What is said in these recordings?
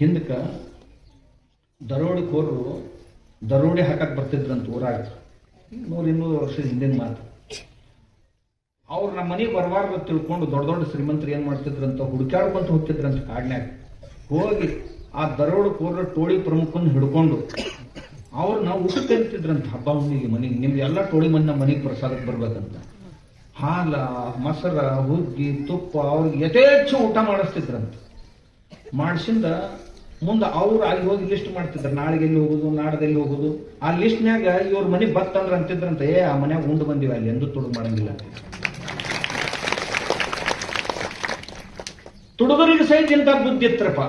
ಹಿಂದಕ್ಕ ದರೋಡಿಕೋರರು ದರೋಡೆ ಹಾಕಕ್ಕೆ ಬರ್ತಿದ್ರಂತ ಊರಾಗ ನೂರು ಇನ್ನೂರು ವರ್ಷದ ಹಿಂದಿನ ಮಾತು. ಅವ್ರು ನಮ್ಮ ಮನೆಗೆ ಬರಬಾರ್ದು ತಿಳ್ಕೊಂಡು ದೊಡ್ಡ ದೊಡ್ಡ ಶ್ರೀಮಂತರು ಏನು ಮಾಡ್ತಿದ್ರಂತ ಹುಡುಕಾಡ್ಕೊಂತ ಹೋಗ್ತಿದ್ರಂತ ಕಾಡ್ನ್ಯಾಗ. ಹೋಗಿ ಆ ದರೋಡೆಕೋರರ ಟೋಳಿ ಪ್ರಮುಖನ ಹಿಡ್ಕೊಂಡು ಅವ್ರನ್ನ ಊಟಕ್ಕೆ ಅಂತಿದ್ರಂತ ಹಬ್ಬ ಹುಣ್ಣಿಗೆ ಮನೆಗೆ. ನಿಮ್ಗೆ ಎಲ್ಲ ಟೋಳಿ ನಮ್ಮ ಮನೆಗೆ ಪ್ರಸಾದಕ್ಕೆ ಬರ್ಬೇಕಂತ. ಹಾಲ, ಮೊಸರ, ಹುಗ್ಗಿ, ತುಪ್ಪ ಅವ್ರಿಗೆ ಯಥೇಚ್ಛ ಊಟ ಮಾಡಿಸ್ತಿದ್ರಂತ. ಮಾಡಿಸಿಂದ ಮುಂದೆ ಅವ್ರು ಅಲ್ಲಿ ಹೋಗಿ ಲಿಸ್ಟ್ ಮಾಡ್ತಿದ್ರು. ನಾಳೆಗೆ ಎಲ್ಲಿ ಹೋಗುದು ನಾಡದಲ್ಲಿ ಹೋಗುದು? ಆ ಲಿಸ್ಟ್ನ್ಯಾಗ ಇವ್ರ ಮನೆ ಬತ್ತಂದ್ರ ಅಂತಿದ್ರಂತ, ಏ, ಆ ಮನ್ಯಾಗ ಉಂಡು ಬಂದಿವ, ಅಲ್ಲಿ ಎಂದು ತುಡುಗು ಮಾಡಂಗಿಲ್ಲ ತುಡುಗರಿಗೆ ಸಹಿತ ಇಂಥ ಬುದ್ಧಿ ಇತ್ರಪ್ಪ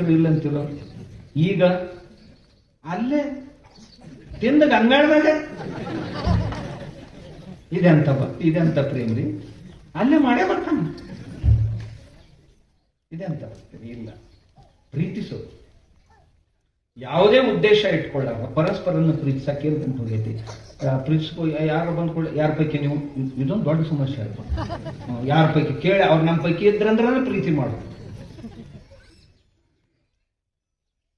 ಇಲ್ಲ ಅಂತಿಲ್ಲ ಈಗ ಅಲ್ಲೇ ತಿಂದ ಗಂಗಾಳದಾಗ? ಇದೆಂತ ಇದೆಂತ ಪ್ರೇಮ್ರಿ? ಅಲ್ಲೇ ಮಾಡೇ ಬರ್ತಾನ. ಇದೆಂತ? ಇಲ್ಲ. ಪ್ರೀತಿಸೋದು. ಯಾವುದೇ ಉದ್ದೇಶ ಇಟ್ಕೊಳ್ಳಾರ ಪರಸ್ಪರನ್ನು ಪ್ರೀತಿಸಕ್ಕೆ ಅಂತ ಹೋಗೈತಿ ಪ್ರೀತಿಸ್ಕೋ ಯಾರು ಬಂದ್ಕೊಳ್ಳಿ ಯಾರ ಪೈಕಿ ನೀವು? ಇದ್- ಇದೊಂದು ದೊಡ್ಡ ಸಮಸ್ಯೆ ಆಗ್ಬೋದು ಯಾರ ಪೈಕಿ? ಕೇಳಿ, ಅವ್ರು ನಮ್ಮ ಪೈಕಿ ಇದ್ರಂದ್ರೆ ಪ್ರೀತಿ ಮಾಡೋದು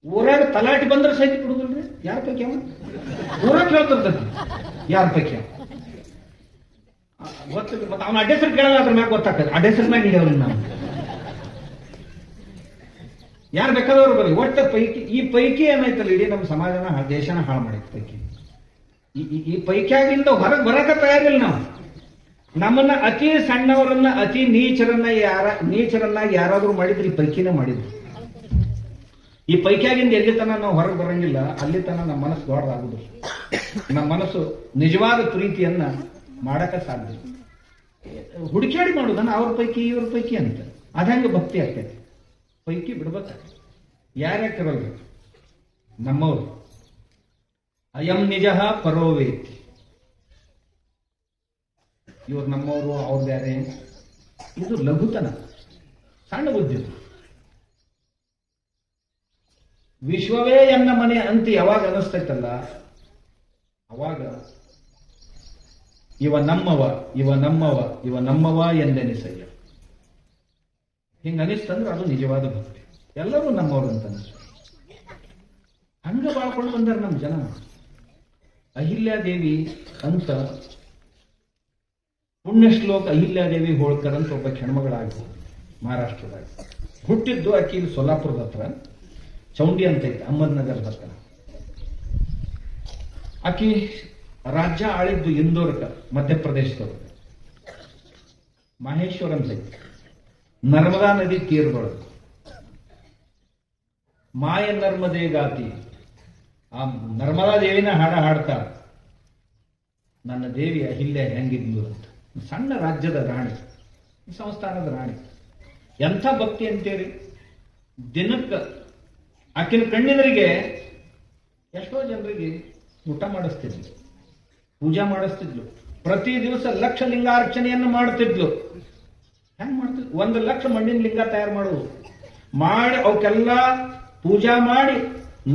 ಊರಾಗ ತಲಾಟಿ ಬಂದ್ರೆ ಸಹಿತ ಬಿಡುದಿಲ್ರಿ ಯಾರ ಪೈಕಿ ಅವ? ಊರಾಗ ಯಾರ್ ಯಾರ ಪೈಕಿ ಗೊತ್ತಿಲ್ಲ. ಮತ್ತೆ ಅವನ ಕೇಳಲ್ಲ ಅದ್ರ ಮ್ಯಾಗ ಗೊತ್ತಾಗ್ತದೆ. ಅಡ್ಡೆಸರ್ ಮ್ಯಾಗ ಹಿಡಿಯವ್ರಿ ನಾವು? ಯಾರು ಬೇಕಾದವರು ಬರಲಿ ಒಟ್ಟು ಪೈಕಿ, ಈ ಪೈಕಿ ಏನಾಯ್ತಲ್ಲ ಇಡೀ ನಮ್ಮ ಸಮಾಜನ ದೇಶನ ಹಾಳು ಮಾಡಿತ್ತು ಪೈಕಿ. ಈ- ಈ- ಪೈಕಿಯಾಗಿಂದ ಹೊರಗೆ ಬರಕ ತಯಾರಿಲ್ಲ ನಾವು. ನಮ್ಮನ್ನ ಅತಿ ಸಣ್ಣವರನ್ನ, ಅತಿ ನೀಚರನ್ನ ಯಾರ ನೀಚರನ್ನಾಗಿ ಯಾರಾದ್ರೂ ಮಾಡಿದ್ರೆ ಈ ಪೈಕಿನೇ ಮಾಡಿದ್ರು. ಈ ಪೈಕಿಯಾಗಿಂದ ಎಲ್ಲಿ ತನ ನಾವು ಹೊರಗೆ ಬರಂಗಿಲ್ಲ ಅಲ್ಲಿ ತನ ನಮ್ಮ ಮನಸ್ಸು ದೊಡ್ಡದಾಗುದು. ನಮ್ಮ ಮನಸ್ಸು ನಿಜವಾದ ಪ್ರೀತಿಯನ್ನ ಮಾಡಕ ಸಾಧ್ಯ ಹುಡುಕಾಡಿ ಮಾಡುದನ್ನ ಅವ್ರ ಪೈಕಿ, ಇವ್ರ ಪೈಕಿ ಅಂತ. ಅದಂಗ ಭಕ್ತಿ ಆಗ್ತೈತಿ. ಪೈಕಿ ಬಿಡ್ಬೇಕ ಯಾರ್ಯಾಕಿರಲ್ರಿ ನಮ್ಮವ್ರು. ಅಯಂ ನಿಜ ಪರೋವೇತಿ ಇವ್ರು ನಮ್ಮವರು, ಅವ್ರು ಬೇರೆ. ಇದು ಲಘುತನ, ಸಣ್ಣ ಬುದ್ಧಿ ವಿಶ್ವವೇ ಎನ್ನ ಮನೆ ಅಂತ ಯಾವಾಗ ಅನಿಸ್ತೈತಲ್ಲ, ಅವಾಗ ಇವ ನಮ್ಮವ ಇವ ನಮ್ಮವ ಇವ ನಮ್ಮವ ಎಂದೆನಿಸಯ್ಯ. ಹಿಂಗ ಅನಿಸ್ತಂದ್ರೆ ಅದು ನಿಜವಾದ ಭಕ್ತಿ. ಎಲ್ಲರೂ ನಮ್ಮವರು ಅಂತ ಹಂಗ ಬಾಳ್ಕೊಂಡು ಬಂದಾರ ನಮ್ಮ ಜನ. ಅಹಿಲ್ಯಾದೇವಿ ಅಂತ ಪುಣ್ಯ ಶ್ಲೋಕ ಅಹಿಲ್ಯಾದೇವಿ ಹೋಳ್ಕರ್ ಅಂತ ಒಬ್ಬ ಕ್ಷಣಮಗಳಾಗಿ ಮಹಾರಾಷ್ಟ್ರದಾಗ. ಹುಟ್ಟಿದ್ದು ಆಕಿ ಸೊಲ್ಲಾಪುರದ ಹತ್ರ, ಚೌಂಡಿ ಅಂತ ಐತೆ ಅಹಮದ್ನಗರದ ಹತ್ರ. ಆಕಿ ರಾಜ್ಯ ಆಳಿದ್ದು ಇಂದೋರ್ಕ ಮಧ್ಯಪ್ರದೇಶದವ್ರ. ಮಹೇಶ್ವರ ಅಂತ ನರ್ಮದಾ ನದಿ ತೀರದೊಳಗೆ ಮಾಯ ನರ್ಮದೆ ಗಾತಿ ಆ ನರ್ಮದಾ ದೇವಿನ ಹಾಡ ಹಾಡ್ತಾ. ನನ್ನ ದೇವಿ ಅಹಿಲ್ಯ ಹೆಂಗಿದ್ಲು ಅಂತ. ಸಣ್ಣ ರಾಜ್ಯದ ರಾಣಿ. ಸಂಸ್ಥಾನದ ರಾಣಿ. ಎಂಥ ಭಕ್ತಿ ಅಂತೇಳಿ. ದಿನಕ್ಕೆ ಆಕಿನ ಕಣ್ಣಿನರಿಗೆ ಎಷ್ಟೋ ಜನರಿಗೆ ಊಟ ಮಾಡಿಸ್ತಿದ್ಲು. ಪೂಜಾ ಮಾಡಿಸ್ತಿದ್ಲು. ಪ್ರತಿ ದಿವಸ ಲಕ್ಷ ಲಿಂಗಾರ್ಚನೆಯನ್ನು ಮಾಡ್ತಿದ್ಲು ಹೆಂಗ್ ಮಾಡ್ತೀವಿ ಒಂದು ಲಕ್ಷ ಮಣ್ಣಿನ ಲಿಂಗ ತಯಾರು ಮಾಡೋದು. ಮಾಡಿ ಅವಕ್ಕೆಲ್ಲ ಪೂಜಾ ಮಾಡಿ,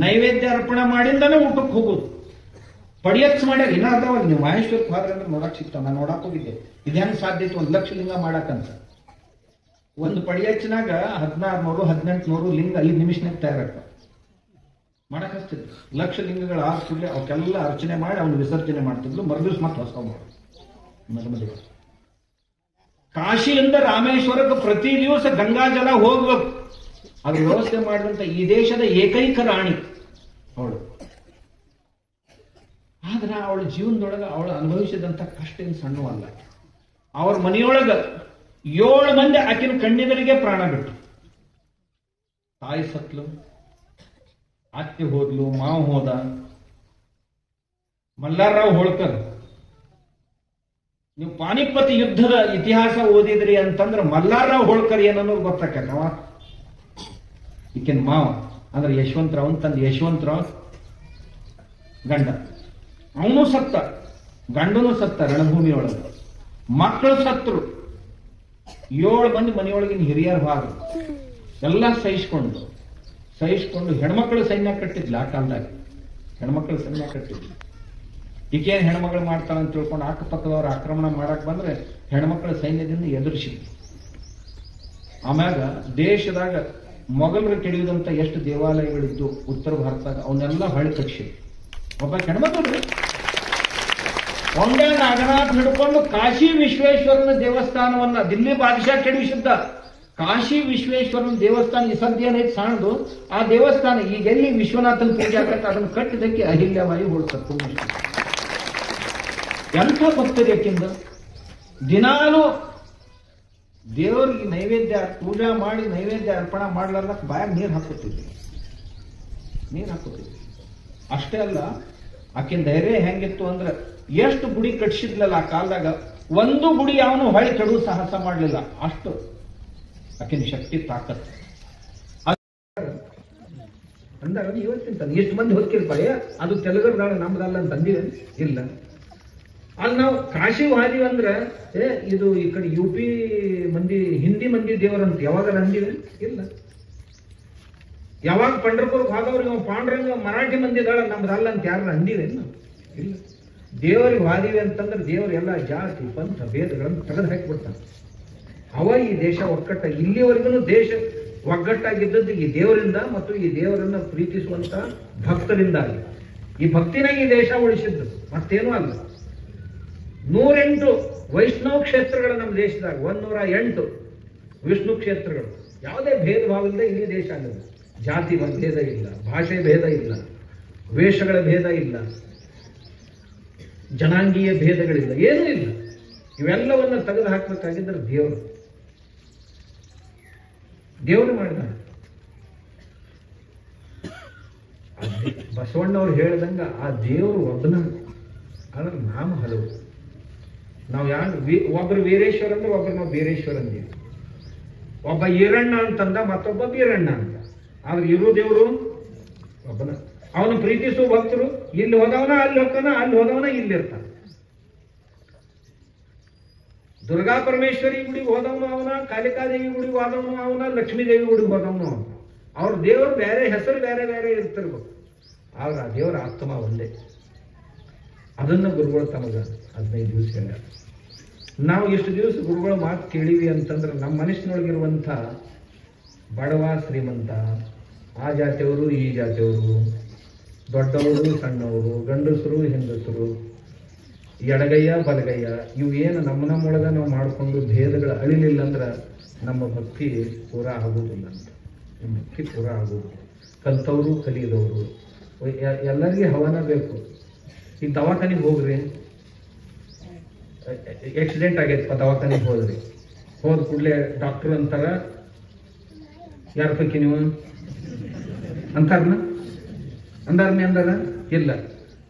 ನೈವೇದ್ಯ ಅರ್ಪಣೆ ಮಾಡಿಂದನೇ ಊಟಕ್ಕೆ ಹೋಗುದು. ಪಡಿಯತ್ಸ್ ಮಾಡ್ಯಾರ. ಅದಾವಲ್ಲ ನೀವು ಮಹೇಶ್ವರಕ್ಕೆ ಹೋದ್ರೆ ಅಂದ್ರೆ ನೋಡಕ್ ಸಿಗ್ತಾವ. ನಾನು ನೋಡಕ್ ಹೋಗಿದ್ದೆ. ಇದು ಸಾಧ್ಯ ಇತ್ತು? ಒಂದು ಲಕ್ಷ ಲಿಂಗ ಮಾಡಕ್ಕಂತ ಒಂದು ಪಡಿಯಚ್ಚಿನಾಗ ಹದಿನಾರು ನೂರು ಹದಿನೆಂಟು ನೂರು ಲಿಂಗ ಐದು ನಿಮಿಷನಾಗ ತಯಾರಾಗ್ತಾವ. ಮಾಡಕ್ ಲಕ್ಷ ಲಿಂಗಗಳ ಆರು ಕೂಡಲೇ ಅವಕ್ಕೆಲ್ಲ ಅರ್ಚನೆ ಮಾಡಿ, ಅವ್ನು ವಿಸರ್ಜನೆ ಮಾಡ್ತಿದ್ರು ಮರುದಿವ್ಸ ಮತ್ತೆ ಹೊಸ ಮಾಡಿ ಕಾಶಿಯಿಂದ ರಾಮೇಶ್ವರಕ್ಕೆ ಪ್ರತಿ ದಿವಸ ಗಂಗಾ ಜಲ ಹೋಗ್ಬೇಕು ಅದು ವ್ಯವಸ್ಥೆ ಮಾಡಿದಂತ ಈ ದೇಶದ ಏಕೈಕ ರಾಣಿ ಅವಳು. ಆದ್ರೆ ಅವಳ ಜೀವನದೊಳಗ ಅವಳು ಅನುಭವಿಸಿದಂತ ಕಷ್ಟ ಏನು ಸಣ್ಣವಲ್ಲ ಅವ್ರ ಮನೆಯೊಳಗ ಏಳು ಮಂದಿ ಆಕಿನ ಕಣ್ಣಿದರಿಗೆ ಪ್ರಾಣ ಬಿಟ್ಟು ತಾಯಿ ಸತ್ಲು, ಅತ್ತೆ ಹೋದ್ಲು, ಮಾವ ಹೋದ, ಮಲ್ಲಾರರಾವ್ ಹೋಳ್ಕರ್. ನೀವು ಪಾನಿಪತ್ ಯುದ್ಧದ ಇತಿಹಾಸ ಓದಿದ್ರಿ ಅಂತಂದ್ರೆ ಮಲ್ಲಾರರಾವ್ ಹೋಳ್ಕರ್ ಏನನ್ನೋದು ಗೊತ್ತಾಕತ್ತವ ಈಕಿನ ಮಾವ ಅಂದ್ರೆ ಯಶವಂತರಾವ್ ಅಂತಂದು ಯಶವಂತರಾವ್ ಗಂಡ. ಅವನು ಸತ್ತ. ಗಂಡನು ಸತ್ತ ರಣಭೂಮಿಯೊಳಗೆ. ಮಕ್ಕಳು ಸತ್ರು ಏಳು ಮಂದಿ ಮನೆಯೊಳಗಿನ ಹಿರಿಯರ ಭಾಗ ಎಲ್ಲ ಸಹಿಸ್ಕೊಂಡು. ಸಹಿಸ್ಕೊಂಡು ಹೆಣ್ಮಕ್ಳು ಸೈನ್ಯ ಕಟ್ಟಿದ್ಲ ಆ ಕಾಲದಾಗ. ಹೆಣ್ಮಕ್ಳು ಸೈನ್ಯ ಕಟ್ಟಿದ್ಲು. ಈಗೇನ್ ಹೆಣ್ಮಕ್ಳು ಮಾಡ್ತಾಳೆ ಅಂತ ತಿಳ್ಕೊಂಡು ಅಕ್ಕಪಕ್ಕದವ್ರು ಆಕ್ರಮಣ ಮಾಡಕ್ ಬಂದ್ರೆ ಹೆಣ್ಮಕ್ಳ ಸೈನ್ಯದಿಂದ ಎದುರಿಸಿ. ಆಮ್ಯಾಗ ದೇಶದಾಗ ಮೊಘಲರು ಕೆಡವಿದಂತ ಎಷ್ಟು ದೇವಾಲಯಗಳಿದ್ದು ಉತ್ತರ ಭಾರತದಾಗ, ಅವನ್ನೆಲ್ಲ ಹೊಳೆ ಕಕ್ಷಿ ಒಬ್ಬ ಹೆಣ್ಮಕ್ಳು ಒಂದೇ ನಾಗನಾಥ್ ಹಿಡ್ಕೊಂಡು ಕಾಶಿ ವಿಶ್ವೇಶ್ವರನ ದೇವಸ್ಥಾನವನ್ನ ದಿಲ್ಲಿ ಬಾದಶಾ ಕೆಡವಿಸಿದ್ದ. ಕಾಶಿ ವಿಶ್ವೇಶ್ವರನ ದೇವಸ್ಥಾನ ಈ ಸದ್ಯ ಏನೈತೆ ಸಣ್ಣದು ಆ ದೇವಸ್ಥಾನ ಈಗೆಲ್ಲಿ ವಿಶ್ವನಾಥನ ಪೂಜೆ ಆಗತ್ತೆ ಅದನ್ನು ಕಟ್ಟಿದಕ್ಕೆ ಅಹಿಲ್ಯವಾಗಿ ಹೊಡ್ತಾರೆ ಎಂಥ ಭಕ್ತರು ಯಾಕಿಂದ? ದಿನಾಲೂ ದೇವರಿಗೆ ನೈವೇದ್ಯ, ಪೂಜಾ ಮಾಡಿ ನೈವೇದ್ಯ ಅರ್ಪಣೆ ಮಾಡ್ಲಾರ್ದಕ್ಕೆ ಬಾಯಾಗ ನೀರು ಹಾಕುತ್ತಿದ್ವಿ ನೀರು ಹಾಕುತ್ತಿದ್ವಿ ಅಷ್ಟೇ ಅಲ್ಲ, ಆಕಿನ ಧೈರ್ಯ ಹೆಂಗಿತ್ತು ಅಂದ್ರೆ ಎಷ್ಟು ಗುಡಿ ಕಟ್ಸಿದ್ಲಲ್ಲ ಆ ಕಾಲದಾಗ, ಒಂದು ಗುಡಿ ಅವನು ಹೊಳಿ ಕೆಡು ಸಾಹಸ ಮಾಡಲಿಲ್ಲ. ಅಷ್ಟು ಆಕಿನ ಶಕ್ತಿ, ತಾಕತ್. ಅಂದಾಗ ಇವತ್ತಿಂತ ಎಷ್ಟು ಮಂದಿ ಹೊತ್ತಿರ್ಪಾಯ ಅದು ತೆಲುಗರ್ದಾಳ ನಮ್ದಲ್ಲ ಅಂತ ಅಂದಿವೆ ಇಲ್ಲ. ಅಲ್ಲಿ ನಾವು ಕಾಶಿ ಅಂದ್ರೆ, ಏ, ಇದು ಈ ಕಡೆ ಯು ಪಿ ಮಂದಿ, ಹಿಂದಿ ಮಂದಿ ದೇವರಂತ ಯಾವಾಗ ಅಂದಿವಿ ಇಲ್ಲ. ಯಾವಾಗ ಪಂಡ್ರಪುರಕ್ಕೆ ಹೋದವ್ರಿಗೆ ಪಾಂಡ್ರಂಗ ಮರಾಠಿ ಮಂದಿ ಇದಾಳ ಅಲ್ಲ ಅಂತ ಯಾರು ಅಂದಿವಿ ಇಲ್ಲ. ದೇವರಿಗೆ ಹಾದಿವಿ ಅಂತಂದ್ರೆ ದೇವರು ಎಲ್ಲ ಜಾತಿ, ಪಂಥ, ಭೇದಗಳನ್ನು ತೆಗೆದು ಹಾಕಿಬಿಡ್ತಾನೆ ಅವ ಈ ದೇಶ ಒಕ್ಕಟ್ಟ, ಇಲ್ಲಿವರೆಗೂ ದೇಶ ಒಗ್ಗಟ್ಟಾಗಿದ್ದದ್ದು ಈ ದೇವರಿಂದ ಮತ್ತು ಈ ದೇವರನ್ನ ಪ್ರೀತಿಸುವಂತ ಭಕ್ತರಿಂದಾಗಿ. ಈ ಭಕ್ತಿನ ಈ ದೇಶ ಉಳಿಸಿದ್ದು, ಮತ್ತೇನೂ ಅಲ್ಲ. ನೂರೆಂಟು ವೈಷ್ಣವ ಕ್ಷೇತ್ರಗಳು ನಮ್ಮ ದೇಶದಾಗ, ಒಂದೂರ ಎಂಟು ವಿಷ್ಣು ಕ್ಷೇತ್ರಗಳು. ಯಾವುದೇ ಭೇದ ಭಾವದಿಂದ ಇಲ್ಲಿ ದೇಶ ಆಗಿದೆ ಜಾತಿ ಭೇದ ಇಲ್ಲ, ಭಾಷೆ ಭೇದ ಇಲ್ಲ, ವೇಷಗಳ ಭೇದ ಇಲ್ಲ, ಜನಾಂಗೀಯ ಭೇದಗಳಿಲ್ಲ, ಏನೂ ಇಲ್ಲ. ಇವೆಲ್ಲವನ್ನ ತೆಗೆದು ಹಾಕಬೇಕಾಗಿದ್ದರೆ ದೇವರು. ದೇವರು ಮಾಡಿದ ಬಸವಣ್ಣವ್ರು ಹೇಳ್ದಂಗ ಆ ದೇವರು ಒಬ್ಬನ ಅದರ ನಾಮ ಹಲವು. ನಾವು ಯಾರು? ಒಬ್ರು ವೀರೇಶ್ವರ ಅಂದ್ರೆ ಒಬ್ರು ನಾವು ಬೀರೇಶ್ವರ ಅಂದೀವಿ ಒಬ್ಬ ಈರಣ್ಣ ಅಂತಂದ, ಮತ್ತೊಬ್ಬ ಬೀರಣ್ಣ ಅಂತ. ಆದ್ರೆ ಇರೋ ದೇವರು? ಒಬ್ಬನ. ಅವನು ಪ್ರೀತಿಸುವ ಭಕ್ತರು. ಇಲ್ಲಿ ಹೋದವನ, ಅಲ್ಲಿ ಹೋಗ್ತಾನ, ಅಲ್ಲಿ ಹೋದವನ ಇಲ್ಲಿ ಇರ್ತಾನ. ದುರ್ಗಾ ಪರಮೇಶ್ವರಿ ಗುಡಿಗೆ ಹೋದವನು ಅವನ ಕಾಳಿಕಾದೇವಿ ಗುಡಿಗೆ ಹೋದವನು ಅವನ ಲಕ್ಷ್ಮೀದೇವಿ ಗುಡಿಗೆ ಹೋದವನು ಅವನ. ಅವ್ರ ದೇವರು ಬೇರೆ, ಹೆಸರು ಬೇರೆ ಬೇರೆ ಇರ್ತಿರ್ಬೇಕು. ಆದ್ರೆ ಆ ದೇವರ ಆತ್ಮ ಒಂದೇ. ಅದನ್ನ ಗುರುಗಳು ತಮಗ ಹದಿನೈದು ದಿವಸ ಹೇಳ್ಯಾರ ನಾವು ಎಷ್ಟು ದಿವಸ ಗುರುಗಳ ಮಾತು ಕೇಳಿವಿ ಅಂತಂದ್ರೆ ನಮ್ಮ ಮನಸ್ಸಿನೊಳಗಿರುವಂಥ ಬಡವ, ಶ್ರೀಮಂತ, ಆ ಜಾತಿಯವರು, ಈ ಜಾತಿಯವರು, ದೊಡ್ಡವರು, ಸಣ್ಣವರು, ಗಂಡಸರು, ಹೆಂಗಸರು, ಎಡಗಯ್ಯ, ಬಲಗಯ್ಯ, ಇವು ಏನು ನಮ್ಮ ನಮ್ಮೊಳಗ ನಾವು ಮಾಡಿಕೊಂಡು ಭೇದಗಳು ಅಳಿಲಿಲ್ಲ ಅಂದ್ರೆ ನಮ್ಮ ಭಕ್ತಿ ಪೂರ ಆಗುವುದಿಲ್ಲ ಅಂತ. ನಮ್ಮ ಭಕ್ತಿ ಪೂರ ಆಗುವುದು. ಕಲ್ತವರು, ಕಲಿಯದವರು. ಎಲ್ಲರಿಗೆ ಹವನ ಬೇಕು. ಈ ದವಾಖಾನಿಗೆ ಹೋಗ್ರಿ. ಆಕ್ಸಿಡೆಂಟ್ ಆಗೈತಪ್ಪ ದವಾಖಾನೆಗೆ ಹೋದ್ರಿ ಹೋದ ಕೂಡಲೇ ಡಾಕ್ಟರ್ ಅಂತಾರ, ಯಾರ ಪೈಕಿ ನೀವು? ಅಂತಾರನ? ಅಂದಾರನೇ ಅಂದಾರ? ಇಲ್ಲ.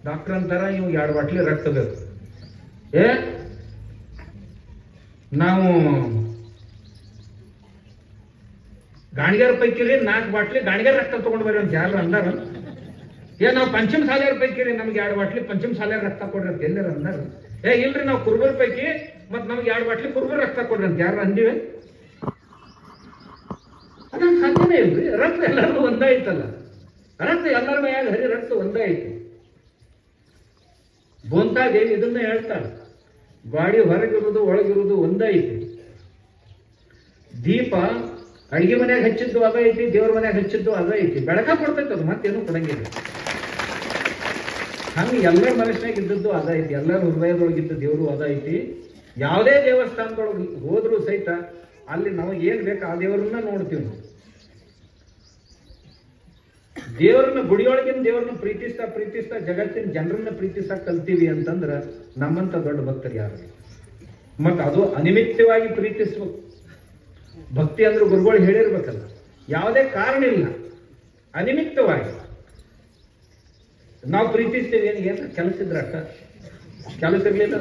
ಡಾಕ್ಟರ್ ಅಂತಾರ ಇವ್ ಎರಡು ಬಾಟ್ಲಿ ರಕ್ತ ಬೇಕು. ಏ, ನಾವು ಗಾಣಿಗಾರ ಪೈಕಿರಿ ನಾಲ್ಕು ಬಾಟ್ಲಿ ಗಾಣಿಗಾರ ರಕ್ತ ತಗೊಂಡ್ ಬರ್ರಿ ಅಂತ ಯಾರು ಅಂದಾರ? ಏ, ನಾವು ಪಂಚಮ ಸಾಲಿಯರ ಪೈಕಿ ರೀ, ನಮ್ಗೆ ಎರಡು ಬಾಟ್ಲಿ ಪಂಚಮ ಸಾಲಿಯರ ರಕ್ತ ಕೊಡ್ರಿ ಅಂತ ಎಲ್ಲಾರ ಅಂದಾರ? ಏ, ಇಲ್ರಿ, ನಾವು ಕುರುಬರ ಪೈಕಿ ಮತ್ ನಮ್ಗೆ ಎರಡು ಬಾಟ್ಲಿ ಕುರುಬರ ರಕ್ತ ಕೊಡ್ರಿ ಅಂತ. ಯಾರು ಅಂದಿವೆ? ಅದನ್ನ ಸಾಧ್ಯನೇ ಇಲ್ರಿ. ರಕ್ತ ಎಲ್ಲರಿಗೂ ಒಂದೇ ಐತಲ್ಲ. ರಕ್ತ ಎಲ್ಲರ ಮೈಯಾಗ ಹರಿ ರಕ್ತ ಒಂದೇ ಐತಿ. ಗೋಂತಾದೇವಿ ಇದನ್ನ ಹೇಳ್ತಾಳೆ ಗಾಡಿ ಹೊರಗಿರುವುದು ಒಳಗಿರುವುದು ಒಂದೇ ಐತಿ. ದೀಪ ಅಡಿಗೆ ಮನ್ಯಾಗ ಹಚ್ಚಿದ್ದು ಅದ ಐತಿ, ದೇವ್ರ ಮನ್ಯಾಗ ಹಚ್ಚಿದ್ದು ಅದ ಐತಿ. ಬೆಳಕ ಕೊಡ್ತೈತೆ ಅದು, ಮತ್ತೇನು ಕೊಡಂಗಿಲ್ಲ. ಹಂಗ ಎಲ್ಲರ ಮನಸ್ಸಿನಾಗ ಇದ್ದದ್ದು ಅದ ಐತಿ, ಎಲ್ಲರ ಹೃದಯದೊಳಗಿದ್ದ ದೇವರು ಅದ ಐತಿ. ಯಾವುದೇ ದೇವಸ್ಥಾನದೊಳಗೆ ಹೋದರೂ ಸಹಿತ ಅಲ್ಲಿ ನಾವು ಏನು ಬೇಕು ಆ ದೇವರನ್ನ ನೋಡ್ತೀವಿ ನಾವು. ದೇವರನ್ನ ಗುಡಿಯೊಳಗಿನ ದೇವರನ್ನ ಪ್ರೀತಿಸ್ತಾ ಪ್ರೀತಿಸ್ತಾ ಜಗತ್ತಿನ ಜನರನ್ನ ಪ್ರೀತಿಸ್ತಾ ಕಲ್ತೀವಿ ಅಂತಂದ್ರೆ ನಮ್ಮಂತ ದೊಡ್ಡ ಭಕ್ತರು ಯಾರು ಮತ್ತು ಅದು ಅನಿಮಿತ್ತವಾಗಿ ಪ್ರೀತಿಸ್ಬೇಕು ಭಕ್ತಿ ಅಂದ್ರೆ ಗುರುಗಳು ಹೇಳಿರ್ಬೇಕಲ್ಲ. ಯಾವುದೇ ಕಾರಣ ಇಲ್ಲ. ಅನಿಮಿತ್ತವಾಗಿ. ನಾವು ಪ್ರೀತಿಸ್ತೇವೆ, ಏನು ಏನ್ರ ಕೆಲಸ ಇದ್ರೆ ಅಕ್ಕ ಕೆಲಸ ಇರ್ಲಿಲ್ಲ?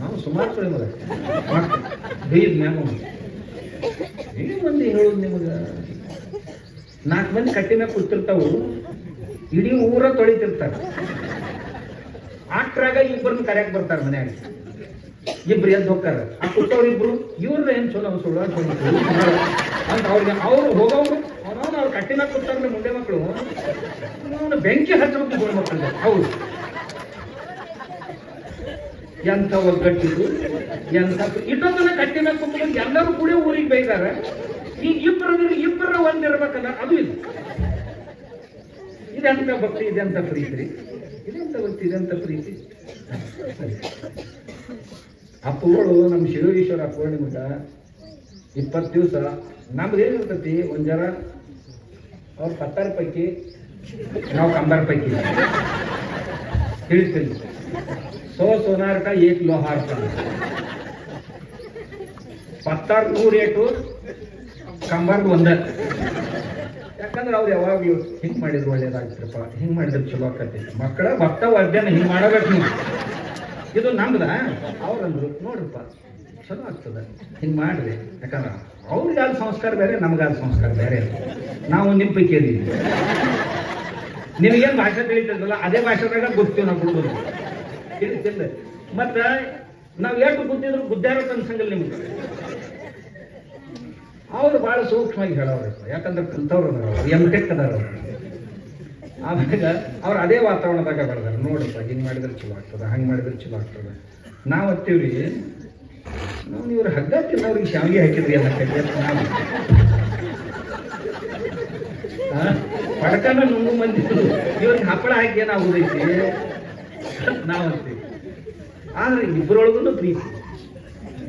ನಾವು ಸುಮಾರು ಕಡೆ ಮಗ. ಬೈದ್ ಮ್ಯಾಮ ಏನು ಮಂದಿ ಹೇಳೋದು ನಿಮಗೆ? ನಾಲ್ಕು ಮಂದಿ ಕಟ್ಟಿ ಮ್ಯಾಗ ಕೂತಿರ್ತಾವು, ಇಡೀ ಊರ ತೊಳಿತಿರ್ತಾರೆ. ಆಕ್ಟ್ರಾಗ ಇಬ್ಬರನ್ನ ಕರೆಯಕ್ ಬರ್ತಾರ ಮನ್ಯಾಗ. ಇಬ್ರು ಎದ್ದು ಹೋಗ್ತಾರ. ಆ ಕುಟ್ಟವ್ರಿಬ್ರು ಇಬ್ರು ಇವ್ರ ಏನ್ ಚಲೋ ಸುಳ್ಳ ಅಂತ ಅವ್ರಿಗೆ, ಅವ್ರು ಹೋಗೋರು ಕಟ್ಟಿನ ಕೊಡ್ತಾರೆ ಮುಂದೆ ಮಕ್ಕಳು ಬೆಂಕಿ ಹಚ್ಚಬೇಕು ಗೋಣ ಮಕ್ಕಳಿಗೆ ಹೌದು. ಎಂಥ ಒಗ್ಗಟ್ಟಿದ್ದು ಎಂಥ ಇಟ್ಟೊಂದನ್ನ ಕಟ್ಟಿನ ಕುತ್ಕೊಂಡು ಎಲ್ಲರೂ ಕೂಡ ಊರಿಗೆ ಬೈದಾರೆ ಈ ಇಬ್ಬರ ಇಬ್ಬರ ಒಂದಿರ್ಬೇಕಲ್ಲ ಅದು ಇಲ್ಲ. ಇದೆಂತ ಭಕ್ತಿ, ಇದೆಂತ ಪ್ರೀತಿ? ಇದೆಂತ ಭಕ್ತಿ, ಇದೆಂತ ಪ್ರೀತಿ? ಅಪ್ಪುಗಳು ನಮ್ಮ ಶಿವೀಶ್ವರ ಪೂರ್ಣಿಮಠ ನಿಮ್ಗ ಇಪ್ಪತ್ತು ದಿವಸ ನಮ್ದು ಏನಿರ್ತೈತಿ, ಒಂದ್ ಜರ ಅವ್ರ ಪತ್ತಾರ ಪೈಕಿ, ನಾವು ಕಂಬಾರ ಪೈಕಿ. ತಿಳಿಸ್ತೀನಿ. ಸೋ ಸೋನಾರ್ ಕಾ ಏಕ್ ಕಾ ಪತ್ತಾರ್ ನೂರ್ ಏಟು ಕಂಬರ್ ಒಂದ. ಯಾಕಂದ್ರೆ ಅವ್ರು ಯಾವಾಗ್ಲೂ ಹಿಂಗ್ ಮಾಡಿದ್ರು ಒಳ್ಳೇದಾಗ್ತಿರಪ್ಪ ಹಿಂಗ್ ಮಾಡಿದ್ರೆ ಚಲೋ ಆಕತಿ ಮಕ್ಕಳ ಭಕ್ತ ವರ್ಧನ ಹಿಂಗ್ ಮಾಡಬೇಕು ನೀವು. ಇದು ನಮ್ದ. ಅವ್ರಂದ್ರು, ನೋಡ್ರಪ್ಪ, ಚಲೋ ಆಗ್ತದ. ಹಿಂಗ್ ಮಾಡ್ರಿ. ಯಾಕಂದ್ರ ಅವ್ರಿಗಾದ ಸಂಸ್ಕಾರ ಬೇರೆ ನಮ್ಗಾದ ಸಂಸ್ಕಾರ ಬೇರೆ. ನಾವು ನಿಮ್ಮ ಪೈಕಿ ಅದೀವಿ ನಿಮಗೇನು ಭಾಷೆ ತಿಳಿತದಲ್ಲ ಅದೇ ಭಾಷೆದಾಗ ಗೊತ್ತೀವಿ ನಾವು ಹುಡುಗರು. ತಿಳಿತಿಲ್ಲ ಮತ್ತೆ ನಾವು ಎಷ್ಟು ಗೊತ್ತಿದ್ರು ಬುದ್ಧಾರ ಅನ್ಸಂಗಿಲ್ಲ ನಿಮ್ಗೆ. ಅವ್ರು ಬಹಳ ಸೂಕ್ಷ್ಮವಾಗಿ ಹೇಳೋರು ಯಾಕಂದ್ರೆ ಕಲ್ತವ್ರು ಎಂ ಟೆಕ್ ಅದಾರ ಆಮೇಲೆ ಅವ್ರು ಅದೇ ವಾತಾವರಣದಾಗ ಬರ್ದಾರ ನೋಡಪ್ಪ ಹಿಂಗೆ ಮಾಡಿದ್ರೆ ಚಲೋ ಆಗ್ತದೆ, ಹಂಗೆ ಮಾಡಿದ್ರೆ ಚಲೋ ಆಗ್ತದೆ. ನಾವು ಹತ್ತೀವ್ರಿ ನಾವು ಇವ್ರ ಹಗ್ಗ ತಿನ್ನೋರಿಗೆ ಶಾವಿಗೆ ಹಾಕಿದ್ರಿ ನಾವು? ಪಡ್ಕನ ನುಂಗು ಮಂದಿ ಇವ್ರಿಗೆ ಹಪ್ಪಳ ಹಾಕಿ ನಾವು ಉದೈತಿ ನಾವಂತೀವಿ ಆದ್ರೆ ಇಬ್ಬರೊಳಗೂ ಪ್ರೀತಿ.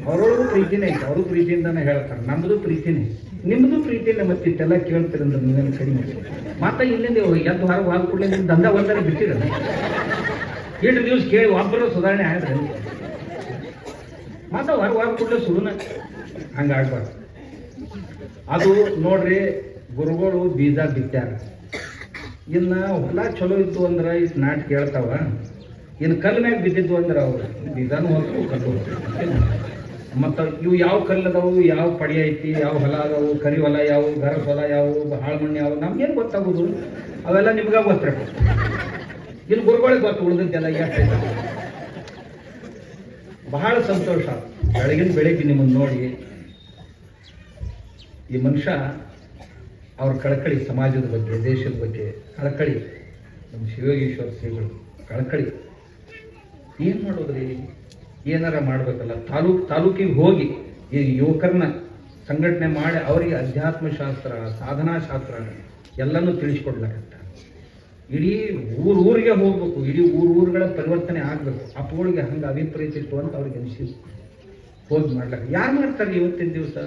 ಅವರೊಳಗೂ ಪ್ರೀತಿನೇ ಐತೆ. ಅವರು ಪ್ರೀತಿಯಿಂದಾನೆ ಹೇಳ್ತಾರೆ. ನಮ್ಮದು ಪ್ರೀತಿನೇ. ನಿಮ್ಮದು ಪ್ರೀತಿನೇ ಮತ್ತೆ ಕೇಳ್ತಿರಂದ್ರೆ ನೀವೇನು ಕಡಿಮೆ ಮತ್ತೆ ಇಲ್ಲಿಂದ ಎದ್ದು ಹೊರಗೆ ಹೋದ ಕೂಡಲೇ ನಿಮ್ ದಂಧ ಒಂದರೆ ಬಿಟ್ಟಿರಲ್ಲ. ದಿವಸ ಕೇಳಿ ಒಬ್ಬರು ಸುಧಾರಣೆ ಆದ್ರೆ. ಮತ್ತೆ ಹೊರಗೆ ಹೊರ ಕೂಡಲೇ ಸುಡುನ ಹಂಗಾಗ್ಬಾರ್ದು. ಅದು ನೋಡ್ರಿ ಗುರುಗಳು ಬೀಜ ಬಿತ್ತ್ಯಾರ ಇನ್ನು ಹೊಲ ಚಲೋ ಇತ್ತು ಅಂದ್ರೆ ಇಷ್ಟು ನಾಟ್ ಕೇಳ್ತಾವ. ಇನ್ನು ಮ್ಯಾಗ ಬಿದ್ದಿದ್ದು ಅಂದ್ರೆ ಅವ್ರು ಬೀಜಾನು ಹೊತ್ತು ಕಲ್ಲು ಮತ್ತು ಇವು ಯಾವ ಕಲ್ಲು ಅದಾವು, ಯಾವ ಪಡಿ ಐತಿ, ಯಾವ ಹೊಲ ಅದಾವು, ಕರಿ ಹೊಲ ಯಾವ ಗರ ಹೊಲ ಯಾವ ಹಾಳು ಮಣ್ಣು ಯಾವ, ನಮ್ಗೇನು ಗೊತ್ತಾಗೋದು? ಅವೆಲ್ಲ ನಿಮ್ಗೆ ಗೊತ್ತಿರಬೇಕು ಇಲ್ಲಿ ಗುರುಗಳಿಗೆ ಗೊತ್ತು ಉಳಿದಿದ್ದೆಲ್ಲ ಎಷ್ಟು ಬಹಳ ಸಂತೋಷ. ಬೆಳಗಿನ ಬೆಳಿಗ್ಗೆ ನಿಮ್ಮನ್ನು ನೋಡಿ ಈ ಮನುಷ್ಯ ಅವ್ರ ಕಳಕಳಿ ಸಮಾಜದ ಬಗ್ಗೆ, ದೇಶದ ಬಗ್ಗೆ, ಕಳಕಳಿ, ನಮ್ಮ ಶಿವಯೋಗೇಶ್ವರ ಶ್ರೀಗಳು, ಕಳಕಳಿ. ಏನ್ ಮಾಡೋದ್ರಿ? ಏನಾರ ಮಾಡ್ಬೇಕಲ್ಲ? ತಾಲೂಕ್, ತಾಲೂಕಿಗೆ ಹೋಗಿ ಈ ಯುವಕರನ್ನ ಸಂಘಟನೆ ಮಾಡಿ ಅವರಿಗೆ ಅಧ್ಯಾತ್ಮ ಶಾಸ್ತ್ರ ಸಾಧನಾ ಶಾಸ್ತ್ರ ಎಲ್ಲನೂ ತಿಳಿಸ್ಕೊಡ್ಲಕತ್ತ? ಇಡೀ ಊರು ಊರಿಗೆ ಹೋಗ್ಬೇಕು, ಇಡೀ ಊರು ಊರುಗಳ ಪರಿವರ್ತನೆ ಆಗ್ಬೇಕು. ಅಪ್ಪಗಳಿಗೆ ಹಂಗೆ ಅಭಿಪ್ರಾಯ ಇತ್ತು ಅಂತ ಅವ್ರಿಗೆ ಅನಿಸಿದ್ರು ಹೋಗಿ ಮಾಡ್ಲಕ್ಕ. ಯಾರು ಮಾಡ್ತಾರೆ ಇವತ್ತಿನ ದಿವಸ?